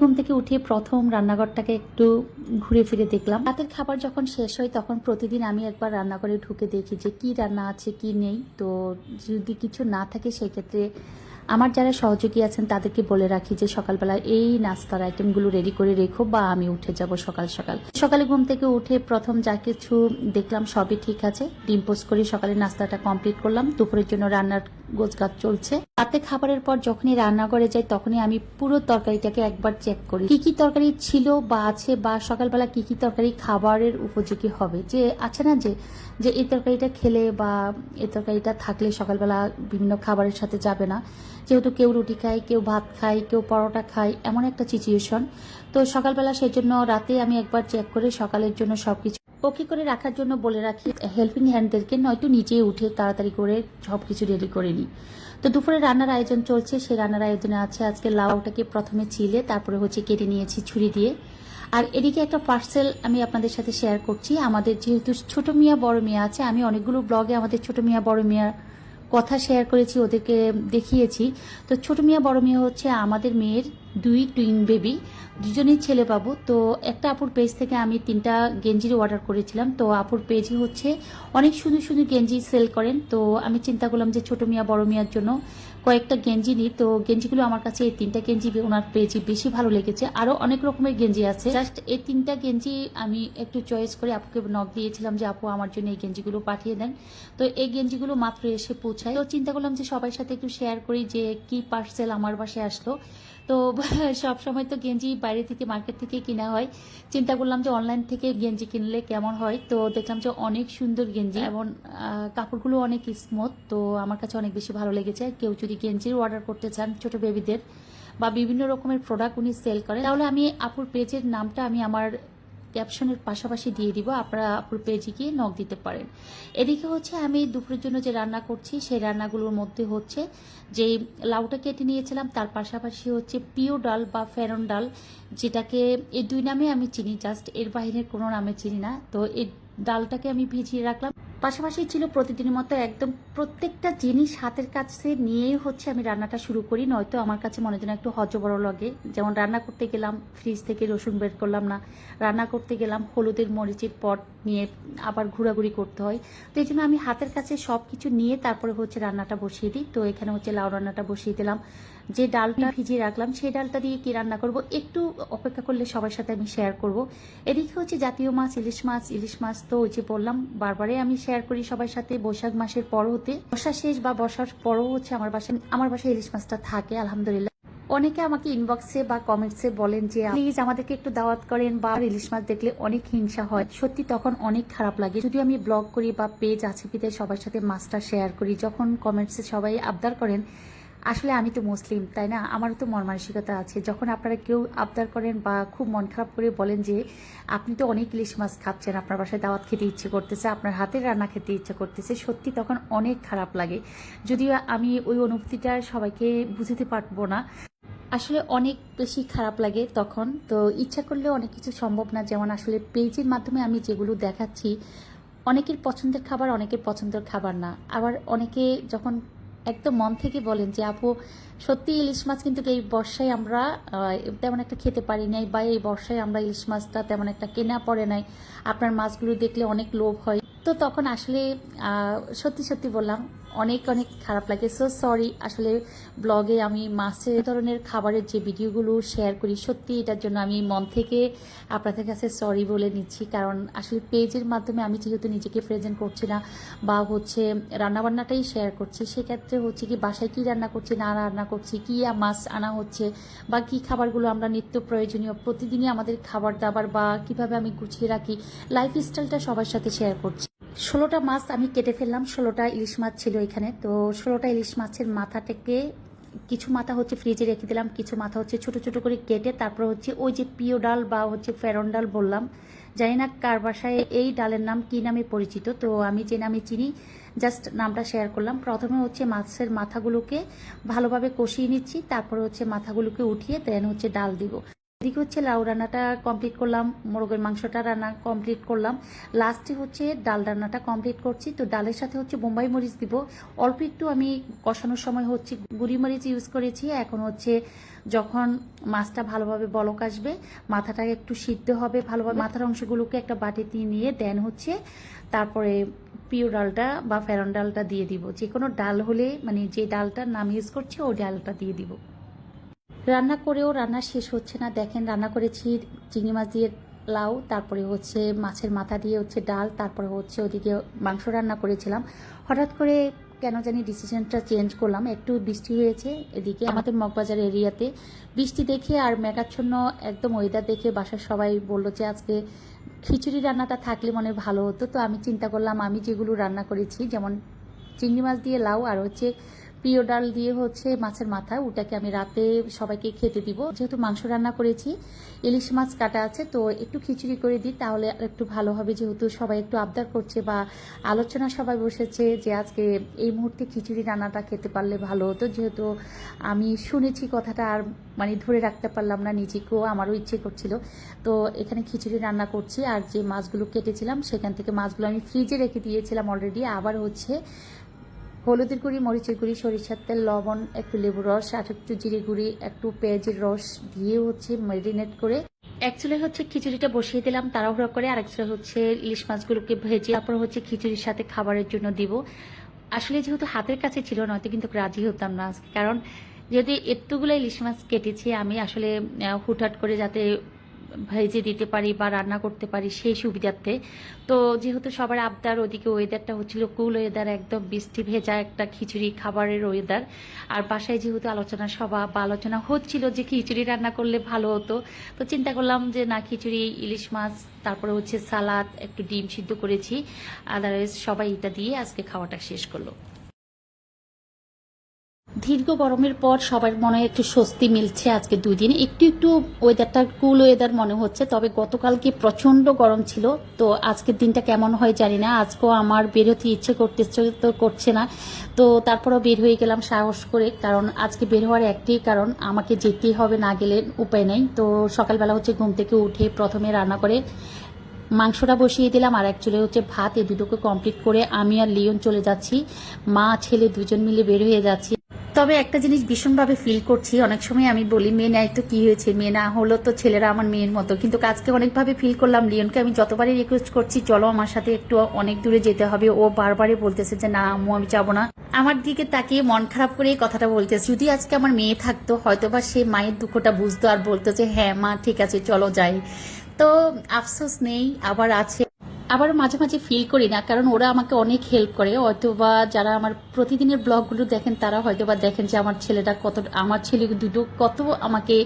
ঘুম থেকে উঠে প্রথম রান্নাঘরটাকে একটু ঘুরে ফিরে দেখলাম। রাতের খাবার যখন শেষ হয়, তখন প্রতিদিন আমি একবার রান্নাঘরে ঢুকে দেখি যে কি রান্না আছে, কি নেই। তো যদি কিছু না থাকে, সেক্ষেত্রে আমার যারা সহযোগী আছেন, তাদেরকে বলে রাখি যে সকালবেলা এই নাস্তার আইটেমগুলো রেডি করে রেখো বা আমি উঠে যাব সকাল সকাল। সকালে ঘুম থেকে উঠে প্রথম যা কিছু দেখলাম, সবই ঠিক আছে। ডিম পোস্ট করে সকালে নাস্তাটা কমপ্লিট করলাম। দুপুরের জন্য রান্নার গোছগাছ চলছে। রাতে খাবারের পর যখনই রান্নাঘরে যাই, তখনই আমি পুরো তরকারিটাকে একবার চেক করি। কি কি তরকারি ছিল বা আছে বা সকালবেলা কি কি তরকারি খাবারের উপযোগী হবে? যে আছে না যে যে এই তরকারিটা খেলে বা এই তরকারিটা থাকলে সকালবেলা বিভিন্ন খাবারের সাথে যাবে না। যেহেতু কেউ রুটি খায়, কেউ ভাত খায়, কেউ পরোটা খায়, এমন একটা সিচুয়েশন তো সকালবেলা সেই জন্য রাতে আমি একবার চেক করে সকালের জন্য সবকিছু ওকে করে রাখার জন্য বলে রাখি হেল্পিং হ্যান্ডদেরকে নয়তো নিজেই উঠে তাড়াতাড়ি করে সবকিছু রেডি করে নিই তো দুপুরে রান্নার আয়োজন চলছে সেই রান্নার আয়োজনে আছে আজকে লাউটাকে প্রথমে ছিলে, তারপরে হচ্ছে কেটে নিয়েছি ছুরি দিয়ে। আর এদিকে একটা পার্সেল আমি আপনাদের সাথে শেয়ার করছি। আমাদের যেহেতু ছোট মিয়া, বড় মিয়া আছে, আমি অনেকগুলো ব্লগে আমাদের ছোট মিয়া, বড় মিয়ার কথা শেয়ার করেছি, ওদেরকে দেখিয়েছি। তো ছোট মিয়া, বড় মিয়া হচ্ছে আমাদের মেয়ের দুই টুইন বেবি দুজনেই ছেলে পাবো তো একটা আপুর পেজ থেকে আমি তিনটা গেঞ্জির অর্ডার করেছিলাম। তো আপুর পেজই হচ্ছে অনেক সুন্দর সুন্দর গেঞ্জি সেল করেন। তো আমি চিন্তা করলাম যে ছোট মিয়া, বড় মিয়ার জন্য কয়েকটা গেঞ্জি নিই। তো গেঞ্জিগুলো আমার কাছে এই তিনটা গেঞ্জি ওনার পেজই বেশি ভালো লেগেছে। আরও অনেক রকমের গেঞ্জি আছে। জাস্ট এই তিনটা গেঞ্জি আমি একটু চয়েস করে আপুকে নক দিয়েছিলাম যে আপু আমার জন্য এই গেঞ্জিগুলো পাঠিয়ে দেন। তো এই গেঞ্জিগুলো মাত্র এসে পৌঁছায়। তো চিন্তা করলাম যে সবার সাথে একটু শেয়ার করি যে কি পার্সেল আমার বাসায় আসলো। তো সব সময় তো গেঞ্জি বাইরে থেকে মার্কেট থেকে কিনা হয়। চিন্তা করলাম যে অনলাইন থেকে গেঞ্জি কিনলে কেমন হয়? তো দেখলাম যে অনেক সুন্দর গেঞ্জি এবং কাপড়গুলো অনেক স্মুথ তো আমার কাছে অনেক বেশি ভালো লেগেছে। কেউ যদি গেঞ্জির অর্ডার করতে চান ছোট বেবিদের বা বিভিন্ন রকমের প্রোডাক্ট উনি সেল করেন, তাহলে আমি আপুর পেজের নামটা আমি আমার ক্যাপশনের পাশাপাশি দিয়ে দিব। আপনারা আপুর পেজে গিয়ে নখ দিতে পারেন। এদিকে হচ্ছে আমি দুপুরের জন্য যে রান্না করছি, সেই রান্নাগুলোর মধ্যে হচ্ছে যে লাউটা কেটে নিয়েছিলাম, তার পাশাপাশি হচ্ছে পিও ডাল বা ফেরন ডাল, যেটাকে এই দুই নামে আমি চিনি, জাস্ট এর বাহিরের কোনো নামে চিনি না। তো এই ডালটাকে আমি ভিজিয়ে রাখলাম। পাশাপাশি ছিল প্রতিদিনের মতো একদম প্রত্যেকটা জিনিস হাতের কাছে নিয়েই হচ্ছে আমি রান্নাটা শুরু করি। নয়তো আমার কাছে মনে যেন একটু হজবড় লাগে। যেমন রান্না করতে গেলাম ফ্রিজ থেকে রসুন বের করলাম না। রান্না করতে গেলাম, হলুদের মরিচের পট নিয়ে আবার ঘোরাঘুরি করতে হয়। তো এই জন্য আমি হাতের কাছে সব কিছু নিয়ে তারপরে হচ্ছে রান্নাটা বসিয়ে দিই। তো এখানে হচ্ছে লাউ রান্নাটা বসিয়ে দিলাম। যে ডালটা ভিজিয়ে রাখলাম, সেই ডালটা দিয়ে কি রান্না করব? একটু অপেক্ষা করলে সবার সাথে আমি শেয়ার করব। এদিকে হচ্ছে জাতীয় মাছ, ইলিশ মাছ ইলিশ মাছ তো ওই যে বললাম, বারবারই আমি শেয়ার করি সবার সাথে বৈশাখ মাসের পর হতে। বর্ষা শেষ বা বর্ষার পরও হচ্ছে আমার বাসায় আমার বাসায় ইলিশ মাছটা থাকে, আলহামদুলিল্লাহ। অনেকে আমাকে ইনবক্সে বা কমেন্টসে বলেন যে প্লিজ আমাদেরকে একটু দাওয়াত করেন বা ইলিশ মাছ দেখলে অনেক হিংসা হয়। সত্যি তখন অনেক খারাপ লাগে। যদিও আমি ব্লগ করি বা পেজ আছে পিতে সবার সাথে মাছটা শেয়ার করি, যখন কমেন্টসে সবাই আবদার করেন আসলে আমি তো মুসলিম, তাই না? আমারও তো মন মানসিকতা আছে। যখন আপনারা কেউ আবদার করেন বা খুব মন খারাপ করে বলেন যে, আপনি তো অনেক ইলিশ মাছ খাচ্ছেন, আপনার বাসায় দাওয়াত খেতে ইচ্ছে করতেছে, আপনার হাতের রান্না খেতে ইচ্ছে করতেছে, সত্যি তখন অনেক খারাপ লাগে। যদিও আমি ওই অনুভূতিটা সবাইকে বুঝতে পারব না। আসলে অনেক বেশি খারাপ লাগে তখন। তো ইচ্ছা করলে অনেক কিছু সম্ভব না। যেমন আসলে পেজের মাধ্যমে আমি যেগুলো দেখাচ্ছি, অনেকের পছন্দের খাবার, অনেকের পছন্দের খাবার না। আবার অনেকে যখন একদম মন থেকে বলেন যে, আপু সত্যি ইলিশ মাছ কিন্তু এই বর্ষায় আমরা তেমন একটা খেতে পারি নাই বা এই বর্ষায় আমরা ইলিশ মাছটা তেমন একটা কেনা পড়ে নাই। আপনার মাছগুলো দেখলে অনেক লোভ হয়। তো তখন আসলে সত্যি সত্যি বললাম অনেক অনেক খারাপ লাগে। সো সরি আসলে ব্লগে আমি মাছের ধরনের খাবারের যে ভিডিওগুলো শেয়ার করি সত্যি এটার জন্য আমি মন থেকে, আপনাদের কাছে সরি বলে নিচ্ছি। কারণ আসলে পেজের মাধ্যমে আমি যেহেতু নিজেকে প্রেজেন্ট করছি না, বা হচ্ছে রান্নাবান্নাটাই শেয়ার করছি, সেক্ষেত্রে হচ্ছে কি বাসায় কি রান্না করছি, না রান্না করছি, কি মাছ আনা হচ্ছে, বা কি খাবারগুলো আমরা নিত্য প্রয়োজনীয়, প্রতিদিনই আমাদের খাবার দাবার বা কীভাবে আমি গুছিয়ে রাখি লাইফ স্টাইলটা সবার সাথে শেয়ার করছি। ষোলোটা মাছ আমি কেটে ফেললাম, ষোলোটা ইলিশ মাছ ছিল এখানে। তো ষোলোটা ইলিশ মাছের মাথাটাকে কিছু মাথা হচ্ছে ফ্রিজে রেখে দিলাম, কিছু মাথা হচ্ছে ছোট ছোট করে কেটে তারপর হচ্ছে ওই যে পিও ডাল বা হচ্ছে ফেরন ডাল বললাম, জানি না কার বাসায় এই ডালের নাম কি নামে পরিচিত, তো আমি যে নামে চিনি, জাস্ট নামটা শেয়ার করলাম। প্রথমে হচ্ছে মাছের মাথাগুলোকে ভালোভাবে কষিয়ে নিচ্ছি, তারপরে হচ্ছে মাথাগুলোকে উঠিয়ে দেন হচ্ছে ডাল দিব। এদিকে হচ্ছে লাউ রান্নাটা কমপ্লিট করলাম, মোরগের মাংসটা রান্না কমপ্লিট করলাম। লাস্টে হচ্ছে ডাল রান্নাটা কমপ্লিট করছি। তো ডালের সাথে হচ্ছে বোম্বাই মরিচ দিব। অল্প একটু আমি কষানোর সময় হচ্ছে গুড়ি মরিচ ইউজ করেছি। এখন হচ্ছে যখন মাছটা ভালোভাবে বলক আসবে মাথাটা একটু সিদ্ধ হবে ভালোভাবে। মাথার অংশগুলোকে একটা বাটিতে নিয়ে দেন হচ্ছে তারপরে পিও ডালটা বা ফেরন ডালটা দিয়ে দিব। যে কোনো ডাল হলে মানে যে ডালটার নাম ইউজ করছে, ওই ডালটা দিয়ে দিব। রান্না করেও রান্না শেষ হচ্ছে না। দেখেন, রান্না করেছি চিংড়ি মাছ দিয়ে লাউ, তারপরে হচ্ছে মাছের মাথা দিয়ে হচ্ছে ডাল, তারপরে হচ্ছে ওদিকে মাংস রান্না করেছিলাম। হঠাৎ করে কেন জানি ডিসিশনটা চেঞ্জ করলাম। একটু বৃষ্টি হয়েছে এদিকে আমাদের মগবাজার এরিয়াতে। বৃষ্টি দেখে আর মেঘাচ্ছন্ন একদম ওয়েদার দেখে বাসার সবাই বলল যে আজকে খিচুড়ি রান্নাটা থাকলে মনে ভালো হতো। তো আমি চিন্তা করলাম, আমি যেগুলো রান্না করেছি, যেমন চিংড়ি মাছ দিয়ে লাউ আর হচ্ছে প্রিয় ডাল দিয়ে হচ্ছে মাছের মাথা, ওটাকে আমি রাতে সবাইকে খেতে দিব। যেহেতু মাংস রান্না করেছি, ইলিশ মাছ কাটা আছে, তো একটু খিচুড়ি করে দিই, তাহলে আর একটু ভালো হবে। যেহেতু সবাই একটু আবদার করছে বা আলোচনা সবাই বসেছে যে আজকে এই মুহূর্তে খিচুড়ি রান্নাটা খেতে পারলে ভালো হতো। যেহেতু আমি শুনেছি কথাটা আর মানে ধরে রাখতে পারলাম না, নিজেকেও, আমারও ইচ্ছে করছিল। তো এখানে খিচুড়ি রান্না করছি, আর যে মাছগুলো কেটেছিলাম, সেখান থেকে মাছগুলো আমি ফ্রিজে রেখে দিয়েছিলাম অলরেডি আবার হচ্ছে হলুদের গুঁড়ি, মরিচের গুঁড়ি, সরিষার তেল, লবণ, একটু লেবু রস, আর একটু জিরে গুঁড়ি, একটু পেঁয়াজের রস দিয়ে হচ্ছে ম্যারিনেট করে অ্যাকচুয়ালি হচ্ছে খিচুড়িটা বসিয়ে দিলাম, তাড়াহুড়ো করে আর একটা হচ্ছে ইলিশ মাছগুলোকে ভেজে তারপর হচ্ছে খিচুড়ির সাথে খাবারের জন্য দিব। আসলে যেহেতু হাতের কাছে ছিল, নয়তো কিন্তু রাজি হতাম না কারণ যদি এতগুলো ইলিশ মাছ কেটেছি, আমি আসলে হুটহাট করে যাতে ভেজে দিতে পারি বা রান্না করতে পারি সেই সুবিধার্থে। তো যেহেতু সবার আবদার ওদিকে ওয়েদারটা হচ্ছিল কুল ওয়েদার একদম বৃষ্টি ভেজা একটা খিচুড়ি খাবারের ওয়েদার আর বাসায় যেহেতু আলোচনা সভা বা আলোচনা হচ্ছিল যে খিচুড়ি রান্না করলে ভালো হতো, তো চিন্তা করলাম যে না, খিচুড়ি, ইলিশ মাছ, তারপরে হচ্ছে সালাদ, একটু ডিম সিদ্ধ করেছি। আদারওয়াইজ সবাই এটা দিয়ে আজকে খাওয়াটা শেষ করল। দীর্ঘ গরমের পর সবার মনে একটু স্বস্তি মিলছে আজকে দুই দিন। একটু একটু ওয়েদারটা কুল ওয়েদার মনে হচ্ছে, তবে গতকালকে প্রচণ্ড গরম ছিল, তো আজকের দিনটা কেমন হয় জানি না। আজকেও আমার বের হতে ইচ্ছে করতে তো করছে না। তো তারপরেও বের হয়ে গেলাম সাহস করে, কারণ আজকে বের হওয়ার একটাই কারণ, আমাকে যেতেই হবে, না গেলে উপায় নেই। তো সকালবেলা হচ্ছে ঘুম থেকে উঠে প্রথমে রান্না করে মাংসটা বসিয়ে দিলাম, আর অ্যাকচুয়ালি হচ্ছে ভাত এই দুটোকে কমপ্লিট করে আমি আর লিওন চলে যাচ্ছি। মা, ছেলে দুজন মিলে বের হয়ে যাচ্ছি। তবে একটা জিনিস ভীষণভাবে ফিল করছি। অনেক সময় আমি বলি, মেয়ে নাই তো কি হয়েছে? মেয়ে না হলো তো ছেলেরা আমার মেয়ের মতো। কিন্তু কাজকে অনেকভাবে ফিল করলাম লিওনকে। আমি যতবারই রিকোয়েস্ট করছি, চলো আমার সাথে একটু অনেক দূরে যেতে হবে। ও বারবারই বলতেছে যে, না, আম্মু, আমি যাব না। আমার দিকে তাকিয়ে মন খারাপ করে কথাটা বলতেছে। যদি আজকে আমার মেয়ে থাকতো, হয়তোবা সে মায়ের দুঃখটা বুঝতো আর বলতো যে হ্যাঁ মা, ঠিক আছে, চলো যাই। তো আফসোস নেই, আবার আছে। আবার মাঝে মাঝে ফিল করি না, কারণ ওরা আমাকে অনেক হেল্প করে। হয়তোবা যারা আমার প্রতিদিনের ব্লগগুলো দেখেন, তারা হয়তো বা দেখেন যে আমার ছেলেটা কত, আমার ছেলে দুটো কত আমাকে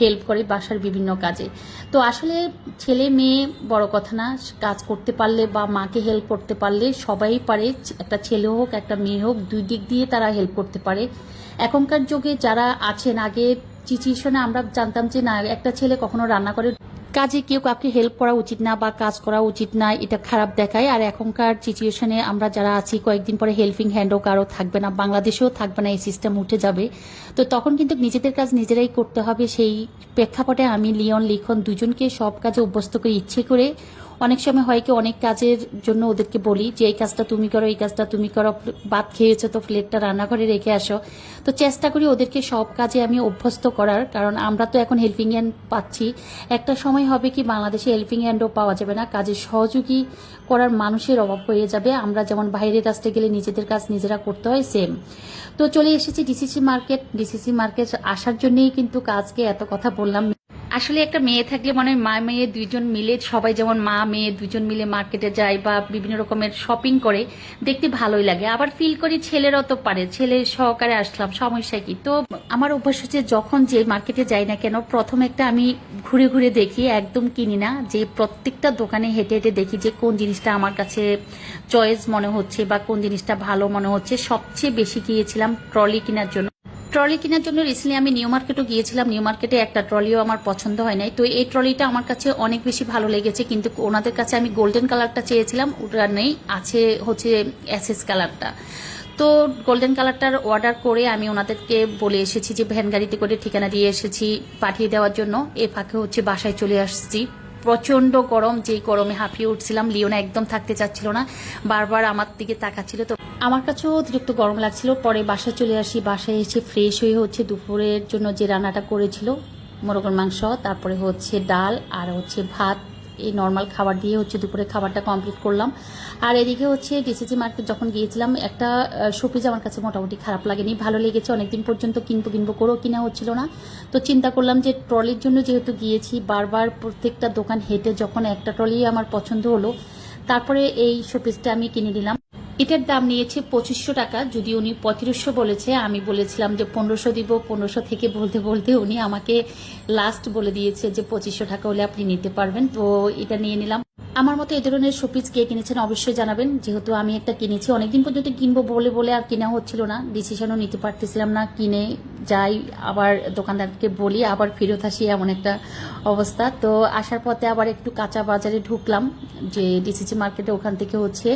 হেল্প করে বাসার বিভিন্ন কাজে। তো আসলে ছেলে মেয়ে বড় কথা না, কাজ করতে পারলে বা মাকে হেল্প করতে পারলে সবাই পারে, একটা ছেলে হোক, একটা মেয়ে হোক, দুই দিক দিয়ে তারা হেল্প করতে পারে। এখনকার যুগে যারা আছেন, আগে সিচুয়েশনে আমরা জানতাম যে না, একটা ছেলে কখনো রান্না করে কাজে কেউ কাউকে হেল্প করা উচিত না বা কাজ করা উচিত না, এটা খারাপ দেখায়। আর এখনকার সিচুয়েশনে আমরা যারা আছি, কয়েকদিন পরে হেল্পিং হ্যান্ডও কারও থাকবে না, বাংলাদেশেও থাকবে না, এই সিস্টেম উঠে যাবে। তো তখন কিন্তু নিজেদের কাজ নিজেরাই করতে হবে। সেই প্রেক্ষাপটে আমি লিওন লিখন দুজনকে সব কাজে অভ্যস্ত করে, ইচ্ছে করে অনেক সময় হয় কি, অনেক কাজের জন্য ওদেরকে বলি যে, এই কাজটা তুমি করো, এই কাজটা তুমি করো, ভাত খেয়েছো তো প্লেটটা রান্নাঘরে রেখে আসো। তো চেষ্টা করি ওদেরকে সব কাজে আমি অভ্যস্ত করার, কারণ আমরা তো এখন হেল্পিং হ্যান্ড পাচ্ছি। একটা সময় হবে কি, বাংলাদেশে হেল্পিং হ্যান্ডও পাওয়া যাবে না। কাজের সহযোগী করার মানুষের অভাব হয়ে যাবে। আমরা যেমন বাইরের রাস্তায় গেলে নিজেদের কাজ নিজেরা করতে হয় সেম তো চলে এসেছি ডিসিসি মার্কেট ডিসিসি মার্কেট আসার জন্যই কিন্তু কাজকে এত কথা বললাম। আসলে একটা মেয়ে থাকলে মনে হয় মা মেয়ে দুইজন মিলে সবাই যেমন মা মেয়ে দুজন মিলে মার্কেটে যায় বা বিভিন্ন রকমের শপিং করে, দেখতে ভালোই লাগে। আবার ফিল করি ছেলেরাও তো পারে, ছেলে সহকারে আসলাম, সমস্যা কি? তো আমার অভ্যাস হচ্ছে যখন যে মার্কেটে যাই না কেন, প্রথম একটা আমি ঘুরে ঘুরে দেখি, একদম কিনি না, যে প্রত্যেকটা দোকানে হেঁটে হেঁটে দেখি যে কোন জিনিসটা আমার কাছে চয়েস মনে হচ্ছে বা কোন জিনিসটা ভালো মনে হচ্ছে। সবচেয়ে বেশি গিয়েছিলাম ট্রলি কেনার জন্য। ট্রলি কেনার জন্য রিসেন্টলি আমি নিউ মার্কেটও গিয়েছিলাম। নিউ মার্কেটে একটা ট্রলিও আমার পছন্দ হয় নাই। তো এই ট্রলিটা আমার কাছে অনেক বেশি ভালো লেগেছে, কিন্তু ওনাদের কাছে আমি গোল্ডেন কালারটা চেয়েছিলাম, ওটা নেই, আছে হচ্ছে অ্যাসেস কালারটা তো গোল্ডেন কালারটার অর্ডার করে আমি ওনাদেরকে বলে এসেছি যে ভ্যান গাড়িতে করে ঠিকানা দিয়ে এসেছি পাঠিয়ে দেওয়ার জন্য। এ ফাঁকে হচ্ছে বাসায় চলে আসছি। প্রচণ্ড গরম, যেই গরমে হাঁপিয়ে উঠছিলাম, লিওনা একদম থাকতে চাচ্ছিল না, বারবার আমার দিকে তাকাচ্ছিল। তো আমার কাছেও অতিরিক্ত গরম লাগছিল, পরে বাসায় চলে আসি, বাসায় এসে ফ্রেশ হয়ে হচ্ছে দুপুরের জন্য যে রান্নাটা করেছিল, মোরগের মাংস, তারপরে হচ্ছে ডাল, আর হচ্ছে ভাত এই নর্মাল খাবার দিয়ে হচ্ছে দুপুরে খাবারটা কমপ্লিট করলাম। আর এদিকে হচ্ছে ডিসিসি মার্কেট যখন গিয়েছিলাম, একটা শোপিস আমার কাছে মোটামুটি খারাপ লাগেনি। ভালো লেগেছে, অনেকদিন পর্যন্ত কিনবো কিনবো করেও কিনা হচ্ছিল না। তো চিন্তা করলাম যে ট্রলির জন্য যেহেতু গিয়েছি, বারবার প্রত্যেকটা দোকান হেঁটে যখন একটা ট্রলি আমার পছন্দ হলো, তারপরে এই শোপিসটা আমি কিনে নিলাম। এটার দাম নিয়েছে পঁচিশশো টাকা। যদি উনি পঁয়ত্রিশশো বলেছে, আমি বলেছিলাম যে পনেরোশো দিব, পনেরোশো থেকে বলতে বলতে উনি আমাকে লাস্ট বলে দিয়েছে যে পঁচিশশো টাকা হলে আপনি নিতে পারবেন। তো এটা নিয়ে নিলাম। আমার মতো এই ধরনের শোপিস কে কিনেছেন অবশ্যই জানাবেন। যেহেতু আমি একটা কিনেছি, অনেকদিন পর্যন্ত কিনবো বলে বলে আর কেনা হচ্ছিল না। ডিসিশনও নিতে পারতেছিলাম না, কিনে যাই, আবার দোকানদারকে বলি, আবার ফেরত আসি এমন একটা অবস্থা। তো আসার পথে আবার একটু কাঁচা বাজারে ঢুকলাম, যে ডিসিসি মার্কেটে ওখান থেকে হচ্ছে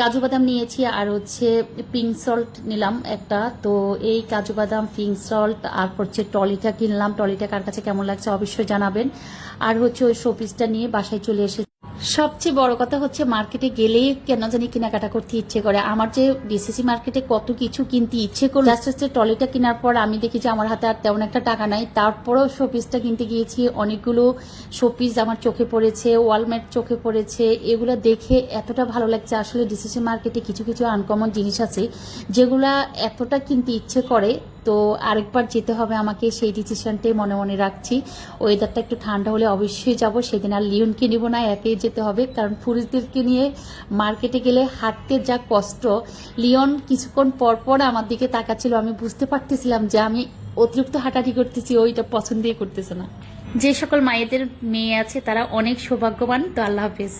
কাজু বাদাম নিয়েছি আর হচ্ছে পিঙ্ক সল্ট নিলাম একটা। তো এই কাজু বাদাম পিঙ্ক সল্ট আর হচ্ছে টলিটা কিনলাম। টলিটা কার কাছে কেমন লাগছে অবশ্যই জানাবেন। আর হচ্ছে ওই শোপিসটা নিয়ে বাসায় চলে এসে সবচেয়ে বড় কথা হচ্ছে মার্কেটে গেলেই কেন জানি কেনাকাটা করতে ইচ্ছে করে। আমার যে ডিসিসি মার্কেটে কত কিছু কিনতে ইচ্ছে করে আস্তে আস্তে টলিটা কেনার পর আমি দেখি যে আমার হাতে আর তেমন একটা টাকা নাই। তারপরেও শোপিসটা কিনতে গিয়েছি, অনেকগুলো শোপিস আমার চোখে পড়েছে ওয়ালমেট চোখে পড়েছে, এগুলো দেখে এতটা ভালো লাগছে। আসলে ডিসিসি মার্কেটে কিছু কিছু আনকমন জিনিস আছে যেগুলা এতটা কিনতে ইচ্ছে করে তো আরেকবার যেতে হবে আমাকে, সেই ডিসিশনটাই মনে মনে রাখছি। ওয়েদারটা একটু ঠান্ডা হলে অবশ্যই যাব। সেদিন আর লিওনকে নিব না একেই যেতে হবে। কারণ পুরুষদেরকে নিয়ে মার্কেটে গেলে হাঁটতে যা কষ্ট। লিওন কিছুক্ষণ পর পর আমার দিকে তাকাচ্ছিল। আমি বুঝতে পারতেছিলাম যে আমি অতিরিক্ত হাঁটাহাঁটি করতেছি ওইটা পছন্দই করতেছে না। যে সকল মায়েদের মেয়ে আছে, তারা অনেক সৌভাগ্যবান। তো আল্লাহ হাফেজ।